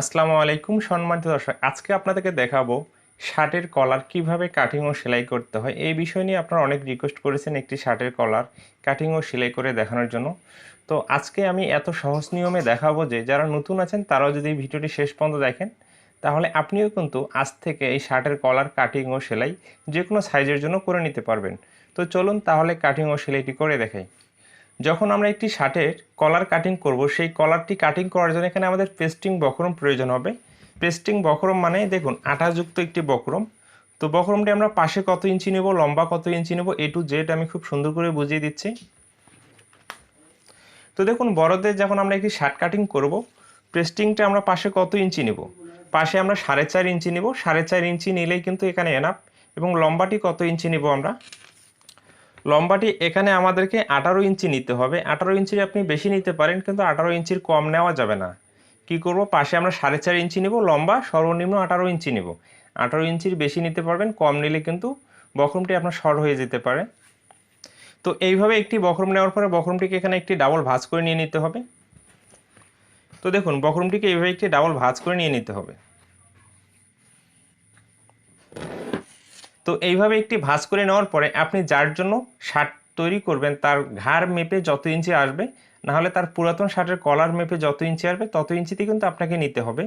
আসসালামু আলাইকুম সম্মানিত দর্শক, আজকে আপনাদেরকে দেখাবো শার্টের কলার কীভাবে কাটিং ও সেলাই করতে হয়। এই বিষয় নিয়ে আপনারা অনেক রিকোয়েস্ট করেছেন একটি শার্টের কলার কাটিং ও সেলাই করে দেখানোর জন্য। তো আজকে আমি এত সহজ নিয়মে দেখাবো যে, যারা নতুন আছেন, তারাও যদি ভিডিওটি শেষ পর্যন্ত দেখেন, তাহলে আপনিও কিন্তু আজ থেকে এই শার্টের কলার কাটিং ও সেলাই যে কোনো সাইজের জন্য করে নিতে পারবেন। তো চলুন তাহলে কাটিং ও সেলাইটি করে দেখাই। যখন আমরা একটি শার্টের কলার কাটিং করব, সেই কলারটি কাটিং করার জন্য এখানে আমাদের পেস্টিং বক্রম প্রয়োজন হবে। পেস্টিং বক্রম মানে দেখুন আঠাযুক্ত একটি বক্রম। তো বক্রমটি আমরা পাশে কত ইঞ্চি নেব, লম্বা কত ইঞ্চি নেব এ টু জেড আমি খুব সুন্দর করে বুঝিয়ে দিচ্ছি। তো দেখুন, বড়দের যখন আমরা একটি শার্ট কাটিং করব পেস্টিংটা আমরা পাশে কত ইঞ্চি নেব? পাশে আমরা সাড়ে চার ইঞ্চি নেব। সাড়ে চার ইঞ্চি নিলেই কিন্তু এখানে এনাফ এবং লম্বাটি কত ইঞ্চি নেব আমরা? লম্বাটি এখানে আমাদেরকে আঠারো ইঞ্চি নিতে হবে। আঠারো ইঞ্চির আপনি বেশি নিতে পারেন, কিন্তু আঠারো ইঞ্চির কম নেওয়া যাবে না। কি করব? পাশে আমরা সাড়ে চার ইঞ্চি নেব, লম্বা, সর্বনিম্ন আঠারো ইঞ্চি নেব। আঠারো ইঞ্চির বেশি নিতে পারবেন, কম নিলে কিন্তু বক্রমটি আপনার শর্ট হয়ে যেতে পারে। তো এইভাবে একটি বক্রম নেওয়ার পরে বক্রমটিকে এখানে একটি ডাবল ভাঁজ করে নিয়ে নিতে হবে। তো দেখুন, বক্রমটিকে এইভাবে একটি ডাবল ভাঁজ করে নিয়ে নিতে হবে। তো এইভাবে একটি ভাঁজ করে নেওয়ার পরে আপনি যার জন্য শার্ট তৈরি করবেন, তার ঘাড় মেপে যত ইঞ্চি আসবে, নাহলে তার পুরাতন শার্টের কলার মেপে যত ইঞ্চি আসবে, তত ইঞ্চিতে কিন্তু আপনাকে নিতে হবে।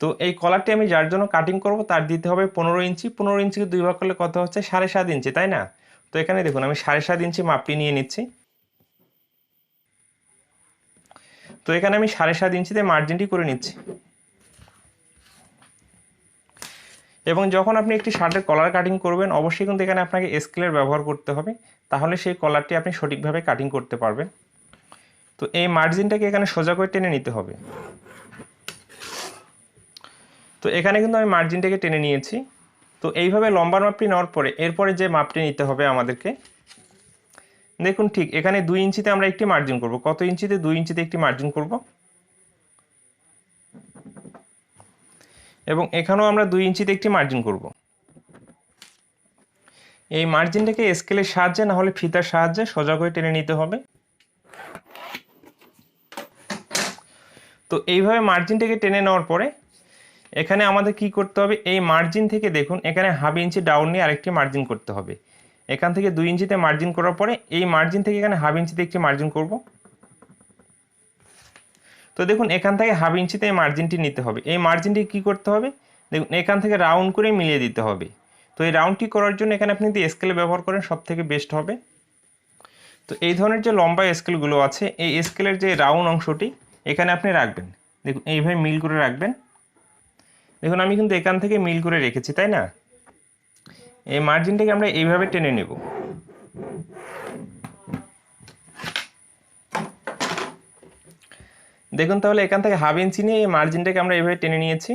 তো এই কলারটি আমি যার জন্য কাটিং করব, তার দিতে হবে পনেরো ইঞ্চি। পনেরো ইঞ্চিকে দুই ভাগ করলে কত হচ্ছে? সাড়ে সাত ইঞ্চি, তাই না? তো এখানে দেখুন, আমি সাড়ে সাত ইঞ্চি মাপটি নিয়ে নিচ্ছি। তো এখানে আমি সাড়ে সাত ইঞ্চিতে মার্জিনটি করে নিচ্ছি। এবং যখন আপনি একটি শার্টের কলার কাটিং করবেন, অবশ্যই কিন্তু এখানে আপনাকে স্কেলের ব্যবহার করতে হবে। তাহলে সেই কলারটি আপনি সঠিকভাবে কাটিং করতে পারবেন। তো এই মার্জিনটাকে এখানে সোজা করে টেনে নিতে হবে। তো এখানে কিন্তু আমি মার্জিনটাকে টেনে নিয়েছি। তো এইভাবে লম্বার মাপটি নেওয়ার পরে, এরপরে যে মাপটি নিতে হবে আমাদেরকে, দেখুন ঠিক এখানে দুই ইঞ্চিতে আমরা একটি মার্জিন করব। কত ইঞ্চিতে? দুই ইঞ্চিতে একটি মার্জিন করব। এবং এখানেও আমরা দুই ইঞ্চিতে একটি মার্জিন করব। এই মার্জিনটাকে স্কেলের সাহায্যে না হলে ফিতার সাহায্যে সোজা করে টেনে নিতে হবে। তো এইভাবে মার্জিনটাকে টেনে নেওয়ার পরে এখানে আমাদের কি করতে হবে? এই মার্জিন থেকে দেখুন, এখানে হাফ ইঞ্চি ডাউন নিয়ে আরেকটি মার্জিন করতে হবে। এখান থেকে দুই ইঞ্চিতে মার্জিন করার পরে এই মার্জিন থেকে এখানে হাফ ইঞ্চিতে একটি মার্জিন করব। তো দেখুন, এখান থেকে হাফ ইঞ্চিতে এই মার্জিনটি নিতে হবে। এই মার্জিনটি কি করতে হবে? দেখুন, এখান থেকে রাউন্ড করে মিলিয়ে দিতে হবে। তো এই রাউন্ডটি করার জন্য এখানে আপনি যদি স্কেলে ব্যবহার করেন সব থেকে বেস্ট হবে। তো এই ধরনের যে লম্বা স্কেলগুলো আছে, এই স্কেলের যে রাউন্ড অংশটি, এখানে আপনি রাখবেন। দেখুন, এইভাবে মিল করে রাখবেন। দেখুন, আমি কিন্তু এখান থেকে মিল করে রেখেছি, তাই না? এই মার্জিনটাকে আমরা এইভাবে টেনে নেব। দেখুন তাহলে এখান থেকে হাফ ইঞ্চি নিয়ে এই মার্জিনটাকে আমরা এভাবে টেনে নিয়েছি।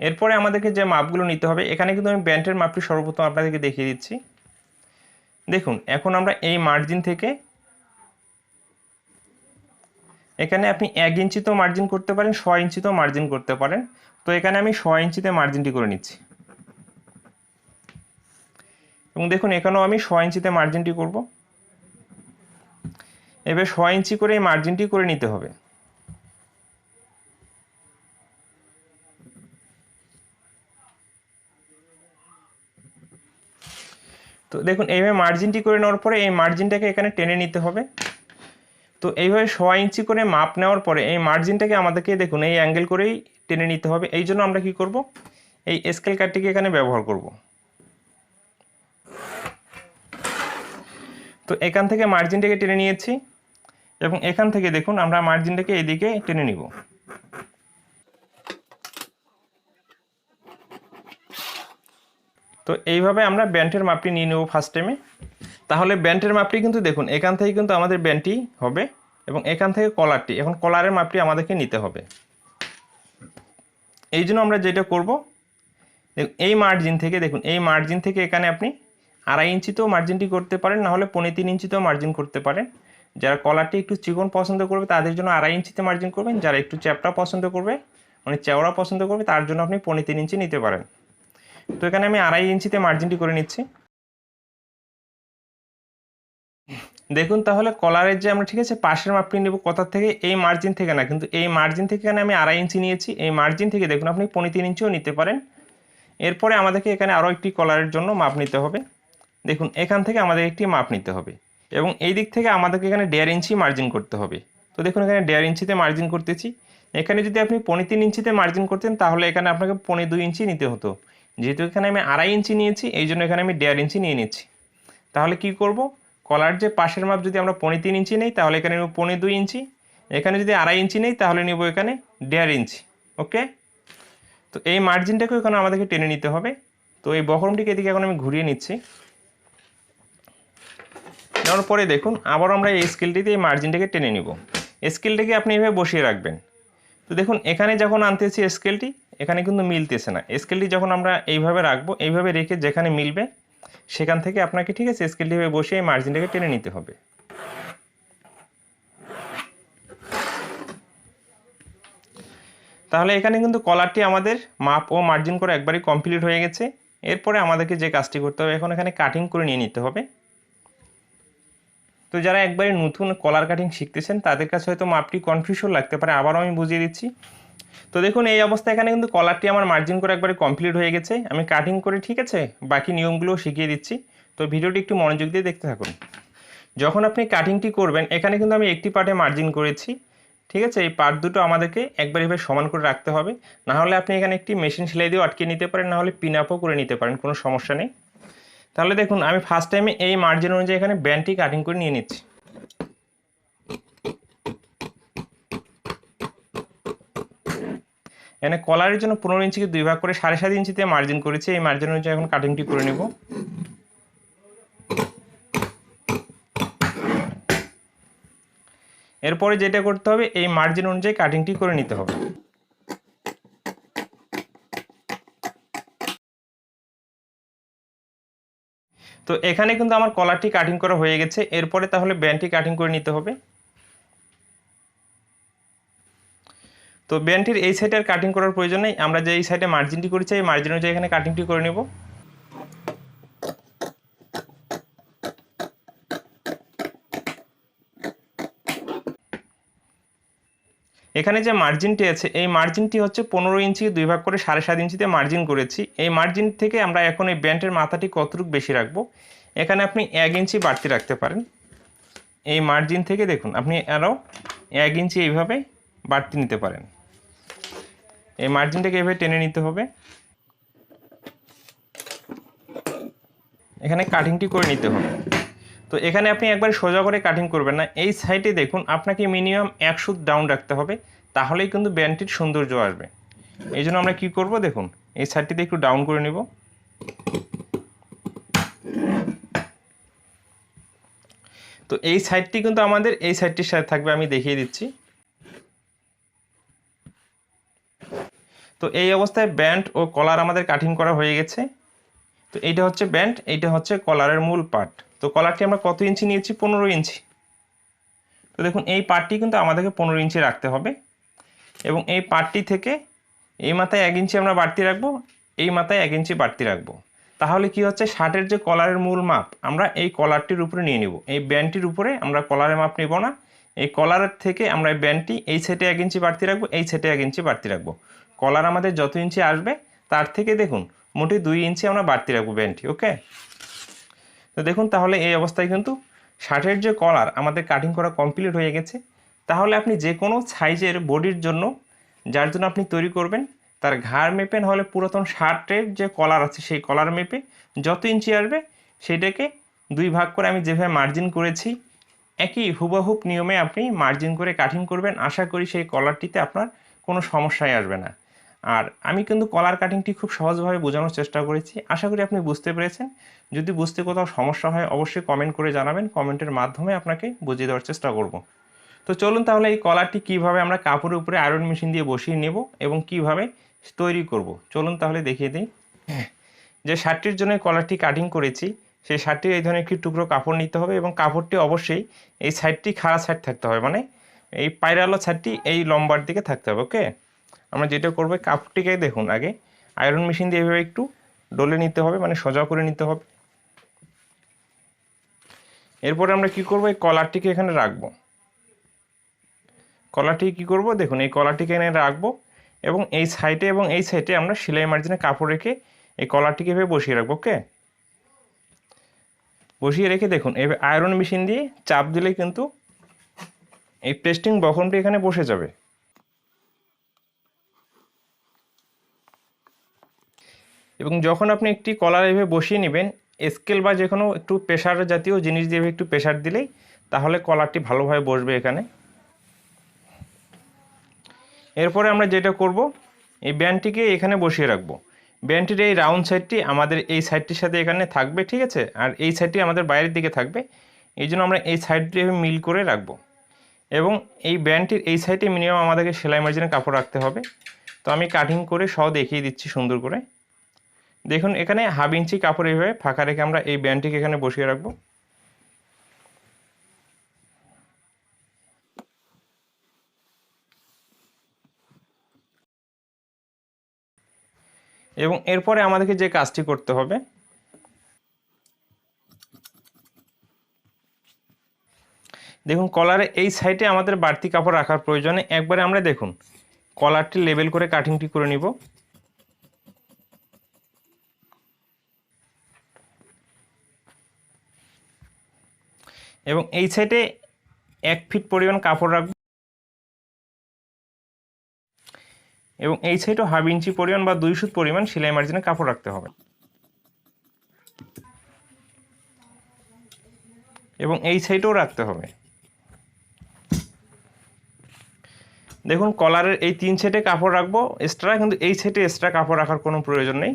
এরপরে আমাদেরকে যে মাপগুলো নিতে হবে, এখানে কিন্তু আমি ব্যান্ডের মাপটি সর্বপ্রথম আপনাদেরকে দেখিয়ে দিচ্ছি। দেখুন, এখন আমরা এই মার্জিন থেকে এখানে আপনি এক ইঞ্চিতেও মার্জিন করতে পারেন ছ ইঞ্চিতেও মার্জিন করতে পারেন। তো এখানে আমি ছ ইঞ্চিতে মার্জিনটি করে নিচ্ছি। এবং দেখুন, এখানেও আমি ছ ইঞ্চিতে মার্জিনটি করব। এবার ছ ইঞ্চি করে এই মার্জিনটি করে নিতে হবে। তো দেখুন, এইভাবে মার্জিনটি করে নেওয়ার পরে এই মার্জিনটাকে এখানে টেনে নিতে হবে। তো এইভাবে সোয়া ইঞ্চি করে মাপ নেওয়ার পরে এই মার্জিনটাকে আমাদেরকে দেখুন, এই অ্যাঙ্গেল করেই টেনে নিতে হবে। এই জন্য আমরা কি করব? এই স্কেল কাটটিকে এখানে ব্যবহার করব। তো এখান থেকে মার্জিনটাকে টেনে নিয়েছি এবং এখান থেকে দেখুন, আমরা মার্জিনটাকে এদিকে টেনে নিব। তো এইভাবে আমরা ব্যান্ডের মাপটি নিয়ে নেব ফার্স্ট টাইমে তাহলে ব্যান্ডের মাপটি কিন্তু দেখুন, এখান থেকে কিন্তু আমাদের ব্যান্ডটি হবে এবং এখান থেকে কলারটি, এখন কলারের মাপটি আমাদেরকে নিতে হবে। এই জন্য আমরা যেটা করব এই মার্জিন থেকে, দেখুন, এই মার্জিন থেকে এখানে আপনি আড়াই ইঞ্চিতেও মার্জিনটি করতে পারেন, না হলে পনেরো তিন ইঞ্চিতেও মার্জিন করতে পারেন। যারা কলারটি একটু চিকন পছন্দ করবে, তাদের জন্য আড়াই ইঞ্চিতে মার্জিন করবেন, যারা একটু চ্যাপটা পছন্দ করবে মানে চেওড়া পছন্দ করবে, তার জন্য আপনি পনেরো তিন ইঞ্চি নিতে পারেন। তো এখানে আমি আড়াই ইঞ্চিতে মার্জিনটি করে নিচ্ছি। দেখুন তাহলে কলারের যে আমরা, ঠিক আছে, পাশের মাপটি নেব কোথার থেকে? এই মার্জিন থেকে না, কিন্তু এই মার্জিন থেকে এখানে আমি আড়াই ইঞ্চি নিয়েছি। এই মার্জিন থেকে দেখুন আপনি পনেরো তিন ইঞ্চিও নিতে পারেন। এরপরে আমাদেরকে এখানে আরও একটি কলারের জন্য মাপ নিতে হবে। দেখুন, এখান থেকে আমাদের একটি মাপ নিতে হবে এবং এই দিক থেকে আমাদেরকে এখানে দেড় ইঞ্চি মার্জিন করতে হবে। তো দেখুন, এখানে দেড় ইঞ্চিতে মার্জিন করতেছি। এখানে যদি আপনি পনেরো তিন ইঞ্চিতে মার্জিন করতেন, তাহলে এখানে আপনাকে পনেরো দুই ইঞ্চি নিতে হতো। যেহেতু এখানে আমি আড়াই ইঞ্চি নিয়েছি, এই জন্য এখানে আমি দেড় ইঞ্চি নিয়ে নিচ্ছি। তাহলে কি করব? কলার যে পাশের মাপ যদি আমরা পনেরো তিন ইঞ্চি নেই, তাহলে এখানে নেব পনেরো দুই ইঞ্চি। এখানে যদি আড়াই ইঞ্চি নেই, তাহলে নেব এখানে দেড় ইঞ্চি, ওকে? তো এই মার্জিনটাকেও এখানে আমাদেরকে টেনে নিতে হবে। তো এই বহরমটিকে এদিকে এখন আমি ঘুরিয়ে নিচ্ছি। নেওয়ার পরে দেখুন, আবার আমরা এই স্কেলটিতে এই মার্জিনটাকে টেনে নিব। স্কেলটাকে আপনি এভাবে বসিয়ে রাখবেন। তো দেখুন, এখানে যখন আনতেছি স্কেলটি এখানে কিন্তু মিলতেছে না। স্কেলটি যখন আমরা এইভাবে রাখব, এইভাবে রেখে যেখানে মিলবে, সেখান থেকে আপনাকে ঠিক আছে স্কেলটি বসিয়ে এই মার্জিনটাকে টেনে নিতে হবে। তাহলে এখানে কিন্তু কলারটি আমাদের মাপ ও মার্জিন করে একবারই কমপ্লিট হয়ে গেছে। এরপরে আমাদেরকে যে কাজটি করতে হবে, এখন এখানে কাটিং করে নিয়ে নিতে হবে। তো যারা একবারে নতুন কলার কাটিং শিখতেছেন, তাদের কাছে হয়তো মাপটি কনফিউশন লাগতে পারে। আবারও আমি বুঝিয়ে দিচ্ছি। তো দেখুন, এই অবস্থায় এখানে কিন্তু কলারটি আমার মার্জিন করে একবারে কমপ্লিট হয়ে গেছে। আমি কাটিং করে ঠিক আছে, বাকি নিয়মগুলোও শিখিয়ে দিচ্ছি। তো ভিডিওটি একটু মনোযোগ দিয়ে দেখতে থাকুন। যখন আপনি কাটিংটি করবেন, এখানে কিন্তু আমি একটি পার্টে মার্জিন করেছি। ঠিক আছে, এই পার্ট দুটো আমাদেরকে একবার এভাবে সমান করে রাখতে হবে। না হলে আপনি এখানে একটি মেশিন সেলাই দিয়েও আটকে নিতে পারেন, না হলে পিন আপও করে নিতে পারেন, কোনো সমস্যা নেই। তাহলে দেখুন, আমি ফার্স্ট টাইমে এই মার্জিন অনুযায়ী এখানে ব্যান্ডটি কাটিং করে নিয়ে নিচ্ছি। এখানে কলারের জন্য পনেরো ইঞ্চিকে দুই ভাগ করে সাড়ে সাত ইঞ্চিতে মার্জিন করেছি। এই মার্জিন অনুযায়ী এখন কাটিংটি করে নেব। এরপরে যেটা করতে হবে, এই মার্জিন অনুযায়ী কাটিংটি করে নিতে হবে। তো এখানে কিন্তু আমার কলারটি কাটিং করা হয়ে গেছে। এরপরে তাহলে ব্যান্ডটি কাটিং করে নিতে হবে। তো ব্যান্ডটির এই সাইডে আর কাটিং করার প্রয়োজন নেই। আমরা যে এই সাইডে মার্জিনটি করেছি, এই মার্জিন অনুযায়ী এখানে কাটিংটি করে নেব। এখানে যে মার্জিনটি আছে, এই মার্জিনটি হচ্ছে পনেরো ইঞ্চি দুই ভাগ করে সাড়ে সাত ইঞ্চিতে মার্জিন করেছি। এই মার্জিন থেকে আমরা এখন এই ব্যান্ডের মাথাটি কতটুকু বেশি রাখব? এখানে আপনি এক ইঞ্চি বাড়তি রাখতে পারেন। এই মার্জিন থেকে দেখুন, আপনি আরও এক ইঞ্চি এইভাবে বাড়তি নিতে পারেন। এই মার্জিনটাকে এভাবে টেনে নিতে হবে। এখানে কাটিংটি করে নিতে হবে। তো এখানে আপনি একবার সোজা করে কাটিং করবেন না। এই সাইডে দেখুন, আপনাকে মিনিমাম এক সুত ডাউন রাখতে হবে, তাহলেই কিন্তু ব্যান্ডটির সৌন্দর্য আসবে। এই জন্য আমরা কী করব দেখুন, এই সাইডটিতে একটু ডাউন করে নিব। তো এই সাইডটি কিন্তু আমাদের, এই সাইডটির সাথে থাকবে, আমি দেখিয়ে দিচ্ছি। তো এই অবস্থায় ব্যান্ড ও কলার আমাদের কাটিং করা হয়ে গেছে। তো এইটা হচ্ছে ব্যান্ড, এইটা হচ্ছে কলারের মূল পার্ট। তো কলারটি আমরা কত ইঞ্চি নিয়েছি? পনেরো ইঞ্চি। তো দেখুন, এই পার্টটি কিন্তু আমাদেরকে পনেরো ইঞ্চি রাখতে হবে। এবং এই পার্টটি থেকে এই মাথায় এক ইঞ্চি আমরা বাড়তি রাখব, এই মাথায় এক ইঞ্চি বাড়তি রাখব। তাহলে কি হচ্ছে? শার্টের যে কলারের মূল মাপ, আমরা এই কলারটির উপরে নিয়ে নিব। এই ব্যান্ডটির উপরে আমরা কলারের মাপ নিব না। এই কলারের থেকে আমরা এই ব্যান্ডটি এই সেটে এক ইঞ্চি বাড়তি রাখব, এই সেটে এক ইঞ্চি বাড়তি রাখব। কলার আমাদের যত ইঞ্চি আসবে, তার থেকে দেখুন, মোটে দুই ইঞ্চি আমরা বাড়তি রাখব ব্যান্ডটি, ওকে? তো দেখুন, তাহলে এই অবস্থায় কিন্তু শার্টের যে কলার, আমাদের কাটিং করা কমপ্লিট হয়ে গেছে। তাহলে আপনি যে কোনো সাইজের বডির জন্য, যার জন্য আপনি তৈরি করবেন, তার ঘাড় মেপে, নাহলে পুরাতন শার্টের যে কলার আছে, সেই কলার মেপে যত ইঞ্চি আসবে, সেটাকে দুই ভাগ করে আমি যেভাবে মার্জিন করেছি, একই হুবহুব নিয়মে আপনি মার্জিন করে কাটিং করবেন। আশা করি সেই কলারটিতে আপনার কোনো সমস্যাই আসবে না। আর আমি কিন্তু কলার কাটিংটি খুব সহজভাবে বোঝানোর চেষ্টা করেছি। আশা করি আপনি বুঝতে পেরেছেন। যদি বুঝতে কোথাও সমস্যা হয়, অবশ্যই কমেন্ট করে জানাবেন। কমেন্টের মাধ্যমে আপনাকে বুঝিয়ে দেওয়ার চেষ্টা করব। তো চলুন তাহলে এই কলারটি কীভাবে আমরা কাপড়ের উপরে আয়রন মেশিন দিয়ে বসিয়ে নেব এবং কীভাবে তৈরি করব? চলুন তাহলে দেখিয়ে দিই। যে শার্টটির জন্য কলারটি কাটিং করেছি, সেই শার্টটির এই ধরনের একটি টুকরো কাপড় নিতে হবে এবং কাপড়টি অবশ্যই এই সাইডটি খাড়া সাইড থাকতে হবে। মানে এই পায়রালো সাইডটি এই লম্বার দিকে থাকতে হবে ওকে আমরা যেটা করব কাপড়টিকে দেখুন আগে। আয়রন মেশিন দিয়ে এভাবে একটু ডলে নিতে হবে মানে সোজা করে নিতে হবে। এরপরে আমরা কি করব, এই কলারটিকে এখানে রাখব। কলারটিকে কি করব, দেখুন, এই কলারটিকে এখানে রাখব এবং এই সাইডে এবং এই সাইডে আমরা সেলাই মার্জিনে কাপড় রেখে এই কলারটিকে এভাবে বসিয়ে রাখব ওকে বসিয়ে রেখে দেখুন এবার আয়রন মেশিন দিয়ে চাপ দিলে কিন্তু এই পেস্টিং বখনটি এখানে বসে যাবে। এবং যখন আপনি একটি কলার এভাবে বসিয়ে নেবেন স্কেল বা যে কোনো একটু প্রেশার জাতীয় জিনিস দিয়ে একটু প্রেশার দিলেই তাহলে কলারটি ভালোভাবে বসবে এখানে। এরপরে আমরা যেটা করব, এই ব্যান্ডটিকে এখানে বসিয়ে রাখব। ব্যান্ডটির এই রাউন্ড সাইডটি আমাদের এই সাইডটির সাথে এখানে থাকবে, ঠিক আছে? আর এই সাইডটি আমাদের বাইরের দিকে থাকবে। এই জন্য আমরা এই সাইডটি মিল করে রাখব। এবং এই ব্যান্ডটির এই সাইডে মিনিমাম আমাদেরকে সেলাই মার্জিনে কাপড় রাখতে হবে। তো আমি কাটিং করে সহ দেখিয়ে দিচ্ছি সুন্দর করে। দেখুন, এখানে হাফ ইঞ্চি কাপড় এইভাবে ফাঁকা রেখে আমরা এই ব্যান্ডটিকে এখানে বসিয়ে রাখব। এবং এরপরে আমাদেরকে যে কাজটি করতে হবে, দেখুন, কলারে এই সাইডে আমাদের বাড়তি কাপড় রাখার প্রয়োজনে একবারে আমরা দেখুন, কলারটি লেবেল করে কাটিংটি করে নিব। এবং এই সাইডে এক ফিট পরিমাণ কাপড় রাখব। এবং এই সাইডও হাফ ইঞ্চি পরিমাণ বা দুই সুত পরিমাণ সেলাই মার্জিনে কাপড় রাখতে হবে। এবং এই সাইডেও রাখতে হবে। দেখুন, কলারের এই তিন সেটে কাপড় রাখব। এক্সট্রা কিন্তু এই সেটে এক্সট্রা কাপড় রাখার কোনো প্রয়োজন নেই।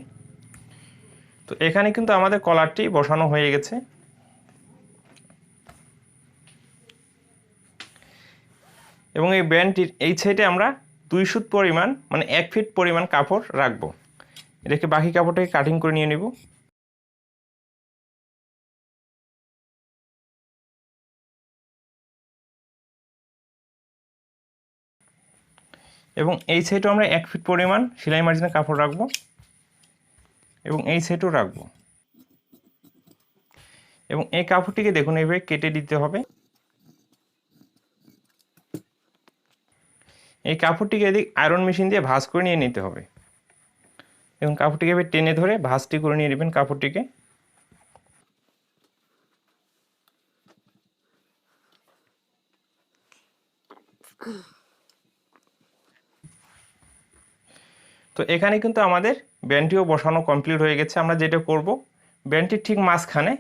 তো এখানে কিন্তু আমাদের কলারটি বসানো হয়ে গেছে। এবং এই ব্যান্ডটির এই সাইডে আমরা দুই সুত পরিমাণ মানে এক ফিট পরিমাণ কাপড় রাখব। এটাকে বাকি কাপড়টাকে কাটিং করে নিয়ে নেব। এবং এই সাইডও আমরা এক ফিট পরিমাণ সেলাই মার্জিনে কাপড় রাখব এবং এই সাইডও রাখব। এবং এই কাপড়টিকে দেখুন, এইভাবে কেটে দিতে হবে। এই কাপড়টিকে এদিক আয়রন মেশিন দিয়ে ভাঁজ করে নিয়ে নিতে হবে। এবং কাপড়টিকে এবার টেনে ধরে ভাঁজটি করে নিয়ে নেবেন কাপড়টিকে। তো এখানে কিন্তু আমাদের ব্যান্ডটিও বসানো কমপ্লিট হয়ে গেছে। আমরা যেটা করব, ব্যান্ডটির ঠিক মাঝখানে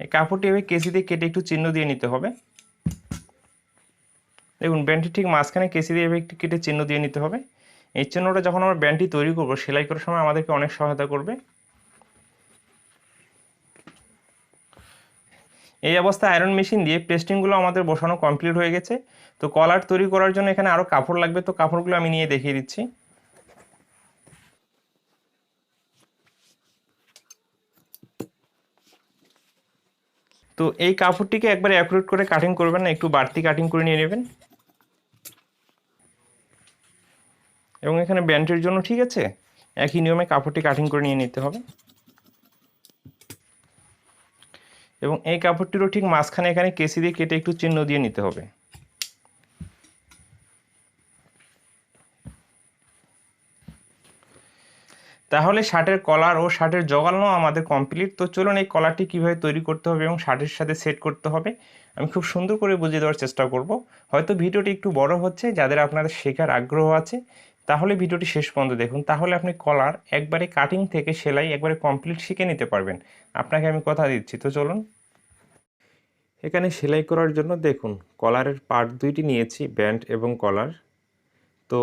এই কাপড়টি এভাবে কেসি দিয়ে কেটে একটু চিহ্ন দিয়ে নিতে হবে। দেখুন ব্যান্ডটি ঠিক মাঝখানে কেসি দিয়ে একটু কেটে চিহ্ন দিয়ে নিতে হবে। এই চিহ্নটা যখন আমরা ব্যান্ডটি তৈরি করব, সেলাই করার সময় আমাদেরকে অনেক সহায়তা করবে। এই অবস্থায় আয়রন মেশিন দিয়ে পেস্টিংগুলো আমাদের বসানো কমপ্লিট হয়ে গেছে। তো কলার তৈরি করার জন্য এখানে আরও কাপড় লাগবে। তো কাপড়গুলো আমি নিয়ে দেখিয়ে দিচ্ছি। তো এই কাপড়টিকে একবার অ্যাকুরেট করে কাটিং করবেন না, একটু বাড়তি কাটিং করে নিয়ে নেবেন। এবং এখানে ব্যান্ডের জন্য ঠিক আছে? একই নিয়মে কাপড়টি কাটিং করে নিয়ে নিতে হবে। এবং এই কাপড়টিরও ঠিক মাঝখানে এখানে কেসি দিয়ে কেটে একটু চিহ্ন দিয়ে নিতে হবে। তাহলে শার্টের কলার ও শার্টের জগানো আমাদের কমপ্লিট তো চলুন এই কলারটি কীভাবে তৈরি করতে হবে এবং শার্টের সাথে সেট করতে হবে। আমি খুব সুন্দর করে বুঝিয়ে দেওয়ার চেষ্টা করব। হয়তো ভিডিওটি একটু বড় হচ্ছে, যাদের আপনাদের শেখার আগ্রহ আছে তাহলে ভিডিওটি শেষ পর্যন্ত দেখুন। তাহলে আপনি কলার একবারে কাটিং থেকে সেলাই একবারে কমপ্লিট শিখে নিতে পারবেন। আপনাকে আমি কথা দিচ্ছি, তো চলুন। এখানে সেলাই করার জন্য দেখুন, কলারের পার্ট দুইটি নিয়েছি ব্যান্ড এবং কলার তো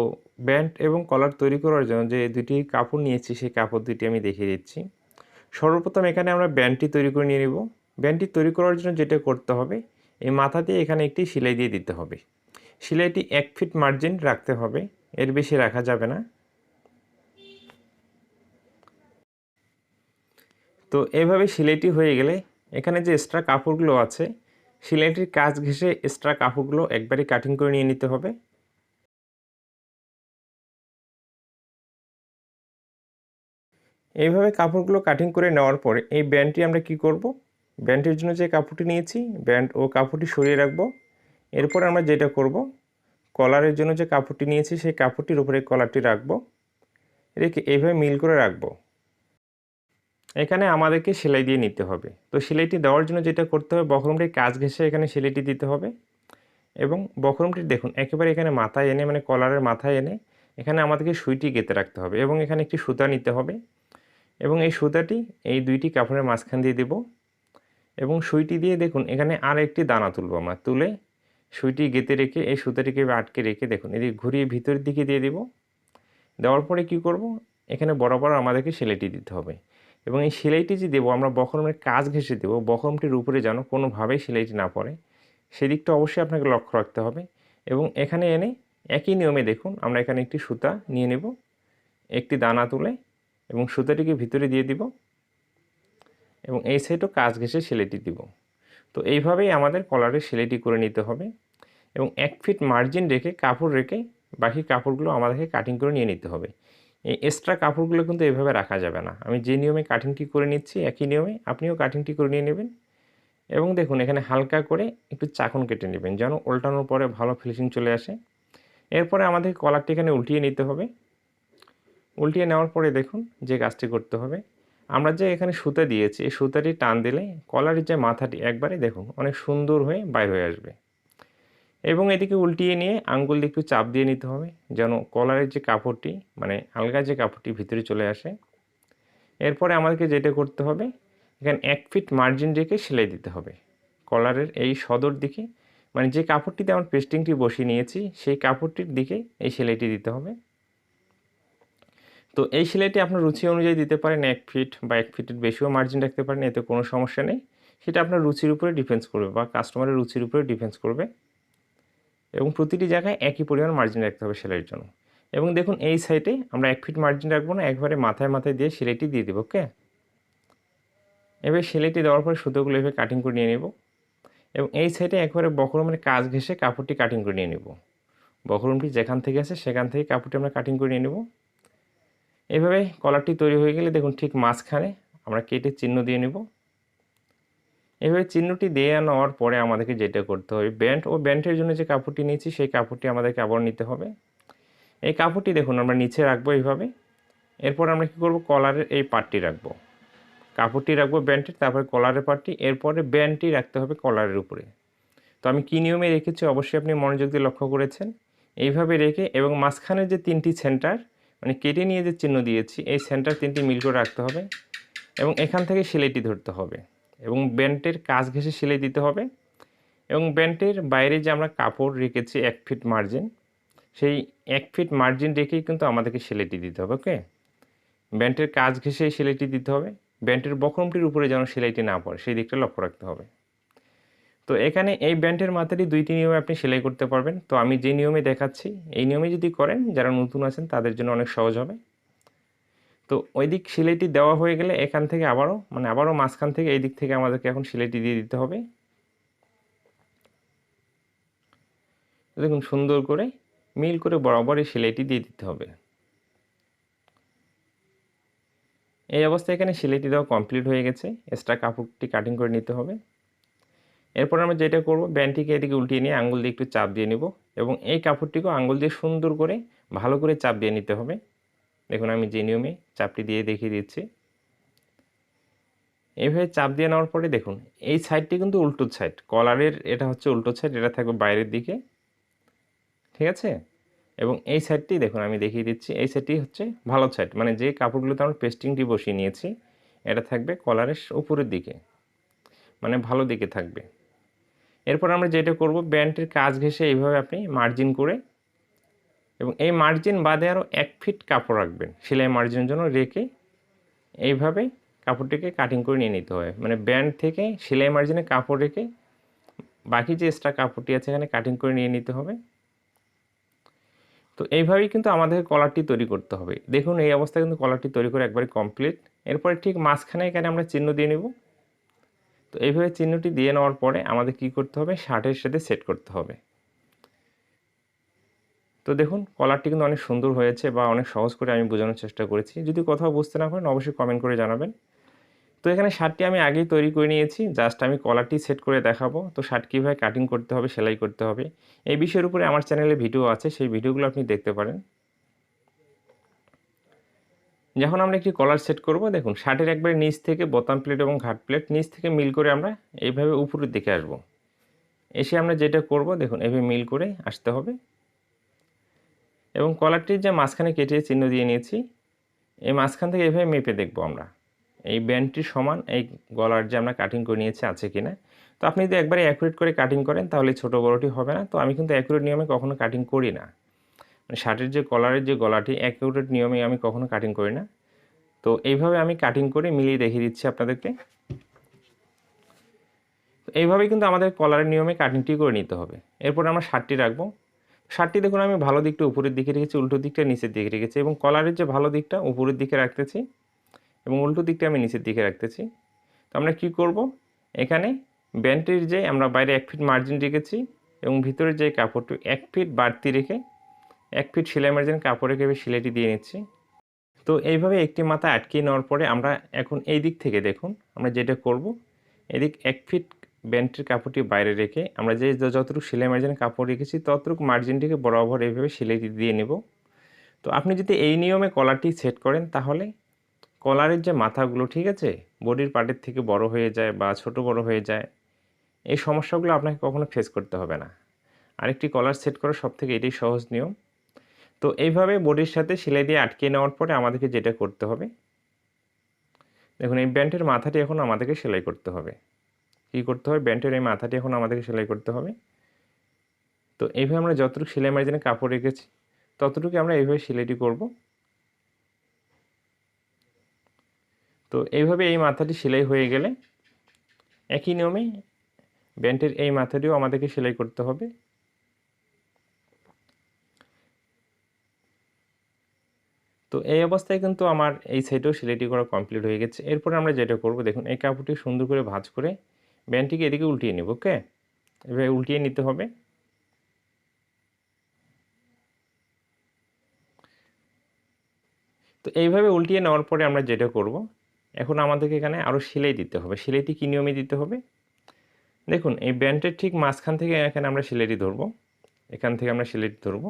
ব্যান্ড এবং কলার তৈরি করার জন্য যে দুটি কাপড় নিয়েছি, সেই কাপড় দুটি আমি দেখিয়ে দিচ্ছি। সর্বপ্রথম এখানে আমরা ব্যান্ডটি তৈরি করে নিয়ে নেব। ব্যান্ডটি তৈরি করার জন্য যেটা করতে হবে, এই মাথা দিয়ে এখানে একটি সেলাই দিয়ে দিতে হবে। সেলাইটি এক ফিট মার্জিন রাখতে হবে। এর বেশি রাখা যাবে না। তো এভাবে সিলাইটি হয়ে গেলে এখানে যে এক্সট্রা কাপড়গুলো আছে সিলাইটির কাজ ঘেঁষে এক্সট্রা কাপড়গুলো একবারে কাটিং করে নিয়ে নিতে হবে। এইভাবে কাপড়গুলো কাটিং করে নেওয়ার পরে এই ব্যান্ডটি আমরা কি করব? ব্যান্ডের জন্য যে কাপড়টি নিয়েছি ব্যান্ড ও কাপড়টি সরিয়ে রাখব। এরপর আমরা যেটা করব কলারের জন্য যে কাপড়টি নিয়েছি, সেই কাপড়টির উপরে কলারটি রাখব। রেখে এইভাবে মিল করে রাখব। এখানে আমাদেরকে সেলাই দিয়ে নিতে হবে। তো সেলাইটি দেওয়ার জন্য যেটা করতে হবে বখরমটির কাজ ঘেঁষে এখানে সেলাইটি দিতে হবে। এবং বখরমটি দেখুন, একেবারে এখানে মাথায় এনে মানে কলারের মাথায় এনে এখানে আমাদেরকে সুইটি গেঁথে রাখতে হবে এবং এখানে একটি সুতা নিতে হবে। এবং এই সুতাটি এই দুইটি কাপড়ের মাঝখান দিয়ে দেব। এবং সুইটি দিয়ে দেখুন, এখানে আর একটি দানা তুলবো আমরা, তুলে সুইটি গেঁথে রেখে, এই সুতাটিকে আটকে রেখে দেখুন, এদিকে ঘুরিয়ে ভিতরের দিকে দিয়ে দেব। দেওয়ার পরে কি করব? এখানে বরাবর আমাদেরকে সেলাইটি দিতে হবে। এবং এই সেলাইটি যে দেবো, আমরা বখরমের কাজ ঘেঁষে দেবো, বখরমটির উপরে যেন কোনোভাবেই সেলাইটি না পড়ে। সেদিকটা অবশ্যই আপনাকে লক্ষ্য রাখতে হবে। এবং এখানে এনে একই নিয়মে দেখুন, আমরা এখানে একটি সুতা নিয়ে নেব, একটি দানা তুলে, এবং সুতাটিকে ভিতরে দিয়ে দিব, এবং এই সাইডও কাজ ঘেঁষে সেলাইটি দিব। তো এইভাবেই আমাদের কলারের সেলাইটি করে নিতে হবে। এবং এক ফিট মার্জিন রেখে কাপড় রেখে বাকি কাপড়গুলো আমাদেরকে কাটিং করে নিয়ে নিতে হবে। এই এক্সট্রা কাপড়গুলো কিন্তু এভাবে রাখা যাবে না। আমি যে নিয়মে কাটিংটি করে নিচ্ছি, একই নিয়মে আপনিও কাটিংটি করে নিয়ে নেবেন। এবং দেখুন, এখানে হালকা করে একটু চাকন কেটে নেবেন যেন উল্টানোর পরে ভালো ফিনিশিং চলে আসে। এরপরে আমাদের কলারটি এখানে উল্টিয়ে নিতে হবে। উল্টিয়ে নেওয়ার পরে দেখুন যে কাজটি করতে হবে। আমরা যে এখানে সুতা দিয়েছি, এই সুতাটি টান দিলে কলারের যে মাথাটি, একবারে দেখুন অনেক সুন্দর হয়ে বাইর হয়ে আসবে। এবং এদিকে উল্টিয়ে নিয়ে আঙ্গুল দিয়ে একটু চাপ দিয়ে নিতে হবে, যেন কলারের যে কাপড়টি মানে আলগা যে কাপড়টি ভিতরে চলে আসে। এরপরে আমাদেরকে যেটা করতে হবে, এখানে এক ফিট মার্জিন রেখে সেলাই দিতে হবে। কলারের এই সদর দিকে মানে যে কাপড়টিতে আমার পেস্টিংটি বসিয়ে নিয়েছি, সেই কাপড়টির দিকে এই সেলাইটি দিতে হবে। তো এই সেলাইটি আপনার রুচি অনুযায়ী দিতে পারেন, এক ফিট বা এক ফিটের বেশিও মার্জিন রাখতে পারেন, এতে কোনো সমস্যা নেই। সেটা আপনার রুচির উপরে ডিফেন্স করবে বা কাস্টমারের রুচির উপরে ডিফেন্স করবে। এবং প্রতিটি জায়গায় একই পরিমাণ মার্জিন রাখতে হবে সেলাইয়ের জন্য। এবং দেখুন, এই সাইডে আমরা এক ফিট মার্জিন রাখব না, একবারে মাথায় মাথায় দিয়ে সেলাইটি দিয়ে দেবো ওকে এবার সেলাইটি দেওয়ার পরে সুতোগুলো এভাবে কাটিং করে নিয়ে নেব। এবং এই সাইডে একবারে বকরমের কাজ ঘেসে কাপড়টি কাটিং করে নিয়ে নেব। বকরমটি যেখান থেকে আছে সেখান থেকে কাপড়টি আমরা কাটিং করে নিয়ে নেব। এভাবে কলারটি তৈরি হয়ে গেলে দেখুন ঠিক মাঝখানে আমরা কেটে চিহ্ন দিয়ে নেব। এভাবে চিহ্নটি দিয়ে নেওয়ার পরে আমাদেরকে যেটা করতে হবে ব্যান্ড ও ব্যান্ডের জন্য যে কাপড়টি নিয়েছি, সেই কাপড়টি আমাদেরকে আবার নিতে হবে। এই কাপড়টি দেখুন, আমরা নিচে রাখব এইভাবে। এরপর আমরা কী করব? কলারের এই পার্টটি রাখব। কাপড়টি রাখব ব্যান্ডের তারপরে কলারের পার্টটি এরপরে ব্যান্ডটি রাখতে হবে কলারের উপরে। তো আমি কী নিয়মে রেখেছি? অবশ্যই আপনি মনোযোগ দিয়ে লক্ষ্য করেছেন। এইভাবে রেখে এবং মাঝখানে যে তিনটি সেন্টার মানে কেটে নিয়ে যে চিহ্ন দিয়েছি, এই সেন্টার তিনটি মিল করে রাখতে হবে এবং এখান থেকে সেলাইটি ধরতে হবে। এবং ব্যান্ডের কাজ ঘেঁষে সেলাই দিতে হবে। এবং ব্যান্ডের বাইরে যে আমরা কাপড় রেখেছি এক ফিট মার্জিন, সেই এক ফিট মার্জিন রেখেই কিন্তু আমাদেরকে সেলাইটি দিতে হবে, ওকে? ব্যান্ডের কাজ ঘেঁষে সেলাইটি দিতে হবে। ব্যান্ডের বক্রমটির উপরে যেন সেলাইটি না পড়ে, সেই দিকটা লক্ষ্য রাখতে হবে। তো এখানে এই ব্যান্ডের মাথাটি দুইটি নিয়মে আপনি সেলাই করতে পারবেন। তো আমি যে নিয়মে দেখাচ্ছি, এই নিয়মে যদি করেন, যারা নতুন আছেন তাদের জন্য অনেক সহজ হবে। তো ওই দিক সেলাইটি দেওয়া হয়ে গেলে এখান থেকে আবারও মানে আবারও মাঝখান থেকে এই দিক থেকে আমাদেরকে এখন সেলাইটি দিয়ে দিতে হবে। দেখুন, সুন্দর করে মিল করে বরাবর এই সেলাইটি দিয়ে দিতে হবে। এই অবস্থায় এখানে সেলাইটি দেওয়া কমপ্লিট হয়ে গেছে। এক্সট্রা কাপড়টি কাটিং করে নিতে হবে। এরপর আমরা যেটা করব, ব্যান্ডটিকে এদিকে উল্টিয়ে নিয়ে আঙুল দিয়ে একটু চাপ দিয়ে নিব এবং এই কাপড়টিকেও আঙুল দিয়ে সুন্দর করে, ভালো করে চাপ দিয়ে নিতে হবে। দেখুন, আমি যে নিয়মে চাপটি দিয়ে দেখিয়ে দিচ্ছি। এইভাবে চাপ দিয়ে নেওয়ার পরে দেখুন, এই সাইডটি কিন্তু উল্টো সাইড কলারের এটা হচ্ছে উল্টো সাইড এটা থাকবে বাইরের দিকে। ঠিক আছে? এবং এই সাইডটি দেখুন, আমি দেখিয়ে দিচ্ছি, এই সাইডটি হচ্ছে ভালো সাইড মানে যে কাপড়গুলোতে আমরা পেস্টিংটি বসিয়ে নিয়েছি, এটা থাকবে কলারের উপরের দিকে। মানে ভালো দিকে থাকবে। এরপর আমরা যেটা করব ব্যান্ডের কাজ ঘেসে এইভাবে আপনি মার্জিন করে এবং এই মার্জিন বাদে আরও এক ফিট কাপড় রাখবেন। সেলাই মার্জিনের জন্য রেখে এইভাবে কাপড়টিকে কাটিং করে নিয়ে নিতে হয়। মানে ব্যান্ড থেকে সেলাই মার্জিনে কাপড় রেখে বাকি যে এক্সট্রা কাপড়টি আছে এখানে কাটিং করে নিয়ে নিতে হবে। তো এইভাবেই কিন্তু আমাদের কলারটি তৈরি করতে হবে। দেখুন এই অবস্থায় কিন্তু কলারটি তৈরি করে একবারে কমপ্লিট এরপরে ঠিক মাঝখানে এখানে আমরা চিহ্ন দিয়ে নেব। তো এইভাবে চিহ্নটি দিয়ে নেওয়ার পরে আমাদের কি করতে হবে? শার্টের সাথে সেট করতে হবে। তো দেখুন কলারটি কিন্তু অনেক সুন্দর হয়েছে বা অনেক সহজ করে আমি বোঝানোর চেষ্টা করেছি। যদি কোথাও বুঝতে না পারেন, অবশ্যই কমেন্ট করে জানাবেন। তো এখানে শার্টটি আমি আগেই তৈরি করে নিয়েছি। জাস্ট আমি কলারটি সেট করে দেখাবো। তো শার্ট কীভাবে কাটিং করতে হবে, সেলাই করতে হবে, এই বিষয়ের উপরে আমার চ্যানেলে ভিডিও আছে, সেই ভিডিওগুলো আপনি দেখতে পারেন। যখন আমরা একটি কলার সেট করব, দেখুন, শার্টের একবারে নিচ থেকে বোতাম প্লেট এবং ঘাট প্লেট নিচ থেকে মিল করে আমরা এইভাবে উপরের দিকে আসব। এসে আমরা যেটা করব, দেখুন, এভাবে মিল করে আসতে হবে। এবং কলারটির যে মাঝখানে কেটে চিহ্ন দিয়ে নিয়েছি, এই মাঝখান থেকে এভাবে মেপে দেখব আমরা। এই ব্যান্ডটির সমান, এই গলার যে আমরা কাটিং করে নিয়েছি আছে কি না তো আপনি যদি একবারে অ্যাকুরেট করে কাটিং করেন, তাহলে ছোটো বড়োটি হবে না। তো আমি কিন্তু অ্যাকুরেট নিয়মে কখনো কাটিং করি না। মানে শার্টের যে কলারের যে গলাটি অ্যাকুরেট নিয়মে আমি কখনো কাটিং করি না। তো এইভাবে আমি কাটিং করে মিলিয়ে দেখিয়ে দিচ্ছি আপনাদেরকে। তো এইভাবেই কিন্তু আমাদের কলারের নিয়মে কাটিংটি করে নিতে হবে। এরপর আমরা শার্টটি রাখব। শার্টটি দেখুন, আমি ভালো দিকটা উপরের দিকে রেখেছি, উল্টো দিকটা নিচের দিকে রেখেছি এবং কলারের যে ভালো দিকটা উপরের দিকে রাখতেছি এবং উল্টো দিকটা আমি নিচের দিকে রাখতেছি। তো আমরা কি করব? এখানে ব্যান্ডটির যে আমরা বাইরে এক ফিট মার্জিন রেখেছি এবং ভিতরের যে কাপড়টি, এক ফিট বাড়তি রেখে এক ফিট সেলাই মার্জিন কাপড় রেখে সেলাইটি দিয়ে নিচ্ছি। তো এইভাবে একটি মাথা আটকে নেওয়ার পরে আমরা এখন এই দিক থেকে দেখুন, আমরা যেটা করব, এদিক এক ফিট ব্যান্ডটির কাপড়টি বাইরে রেখে আমরা যে যতটুকু সেলাই মার্জিনে কাপড় রেখেছি, ততটুকু মার্জিনটিকে বরাবর এইভাবে সেলাইটি দিয়ে নেব। তো আপনি যদি এই নিয়মে কলারটি সেট করেন, তাহলে কলারের যে মাথাগুলো, ঠিক আছে? বডির পার্টের থেকে বড় হয়ে যায় বা ছোট বড় হয়ে যায়। এই সমস্যাগুলো আপনাকে কখনো ফেস করতে হবে না। আরেকটি কলার সেট করা সব থেকে এটাই সহজ নিয়ম। তো এইভাবে বডির সাথে সেলাই দিয়ে আটকে নেওয়ার পরে আমাদেরকে যেটা করতে হবে, দেখুন এই ব্যান্ডের মাথাটি এখন আমাদেরকে সেলাই করতে হবে। কী করতে হবে? ব্যান্ডের এই মাথাটি এখন আমাদেরকে সেলাই করতে হবে। তো এইভাবে আমরা যতটুকু সেলাই মার্জিনে কাপড় রেখেছি ততটুকু আমরা এইভাবে সেলাইটি করব। তো এইভাবে এই মাথাটি সেলাই হয়ে গেলে একই নিয়মে ব্যান্ডের এই মাথাটিও আমাদেরকে সেলাই করতে হবে। তো এই অবস্থায় কিন্তু আমার এই সাইডেও সেলাইটি করা কমপ্লিট হয়ে গেছে। এরপরে আমরা যেটা করব, দেখুন, এই কাপড়টি সুন্দর করে ভাঁজ করে ব্যান্ডটিকে এদিকে উল্টিয়ে নেব, ওকে? এভাবে উল্টিয়ে নিতে হবে। তো এইভাবে উল্টিয়ে নেওয়ার পরে আমরা যেটা করব, এখন আমাদেরকে এখানে আরও সেলাই দিতে হবে। সেলাইটি কী নিয়মে দিতে হবে? দেখুন, এই ব্যান্ডের ঠিক মাঝখান থেকে এখানে আমরা সেলাইটি ধরবো। এখান থেকে আমরা সেলাইটি ধরবো।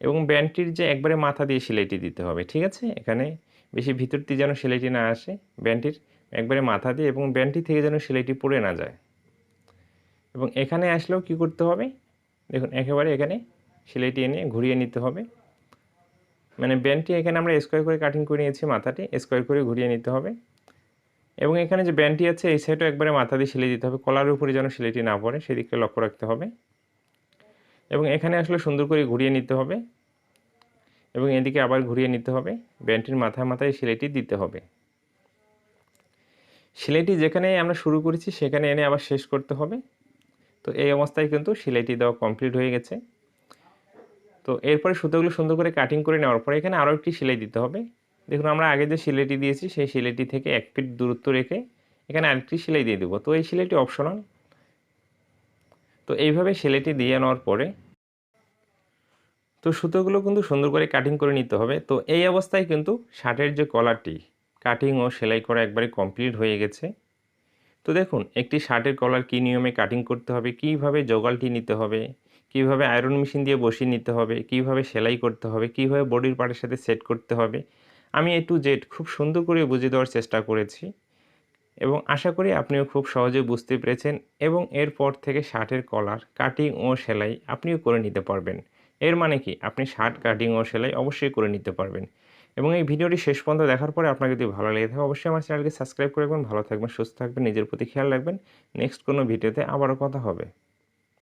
এবং ব্যান্ডটির যে একবারে মাথা দিয়ে সেলাইটি দিতে হবে, ঠিক আছে? এখানে বেশি ভিতর দিয়ে যেন সেলাইটি না আসে, ব্যান্ডটির একবারে মাথা দিয়ে এবং ব্যান্ডটি থেকে যেন সেলাইটি পড়ে না যায়। এবং এখানে আসলেও কি করতে হবে? দেখুন, একেবারে এখানে সেলাইটি এনে ঘুরিয়ে নিতে হবে। মানে ব্যান্ডটি এখানে আমরা স্কোয়ার করে কাটিং করে নিয়েছি মাথাটি, স্কোয়ার করে ঘুরিয়ে নিতে হবে। এবং এখানে যে ব্যান্ডটি আছে, এই সাইডও একবারে মাথা দিয়ে সেলাই দিতে হবে। কলার উপরে যেন সেলাইটি না পড়ে সেদিকে লক্ষ্য রাখতে হবে। এবং এখানে আসলে সুন্দর করে ঘুরিয়ে নিতে হবে। এবং এদিকে আবার ঘুরিয়ে নিতে হবে। ব্যান্ডটির মাথায় মাথায় সেলাইটি দিতে হবে। সেলাইটি যেখানে আমরা শুরু করেছি, সেখানে এনে আবার শেষ করতে হবে। তো এই অবস্থায় কিন্তু সেলাইটি দেওয়া কমপ্লিট হয়ে গেছে। তো এরপরে সুতোগুলো সুন্দর করে কাটিং করে নেওয়ার পরে এখানে আরও একটি সেলাই দিতে হবে। দেখুন, আমরা আগে যে সেলাইটি দিয়েছি, সেই সেলাইটি থেকে এক ফিট দূরত্ব রেখে এখানে আরেকটি সেলাই দিয়ে দেবো। তো এই সেলাইটি অপশনাল। তো এইভাবে সেলাইটি দিয়ে নেওয়ার পরে তো সুতোগুলো কিন্তু সুন্দর করে কাটিং করে নিতে হবে। তো এই অবস্থায় কিন্তু শার্টের যে কলারটি কাটিং ও সেলাই করা একবারে কমপ্লিট হয়ে গেছে। তো দেখুন, একটি শার্টের কলার কী নিয়মে কাটিং করতে হবে, কীভাবে জগালটি নিতে হবে, কীভাবে আয়রন মেশিন দিয়ে বসিয়ে নিতে হবে, কীভাবে সেলাই করতে হবে, কীভাবে বডির পার্টের সাথে সেট করতে হবে, আমি এ টু জেড খুব সুন্দর করে বুঝিয়ে দেওয়ার চেষ্টা করেছি এবং আশা করি আপনিও খুব সহজে বুঝতে পেরেছেন এবং এরপর থেকে শার্টের কলার কাটিং ও সেলাই আপনিও করে নিতে পারবেন। এর মানে কি? আপনি শার্ট কাটিং ও সেলাই অবশ্যই করে নিতে পারবেন। এবং এই ভিডিওটি শেষ পর্যন্ত দেখার পরে আপনাকে যদি ভালো লেগে থাকে, অবশ্যই আমার চ্যানেলকে সাবস্ক্রাইব করে রাখবেন। ভালো থাকবেন, সুস্থ থাকবেন, নিজের প্রতি খেয়াল রাখবেন। নেক্সট কোনো ভিডিওতে আবারও কথা হবে।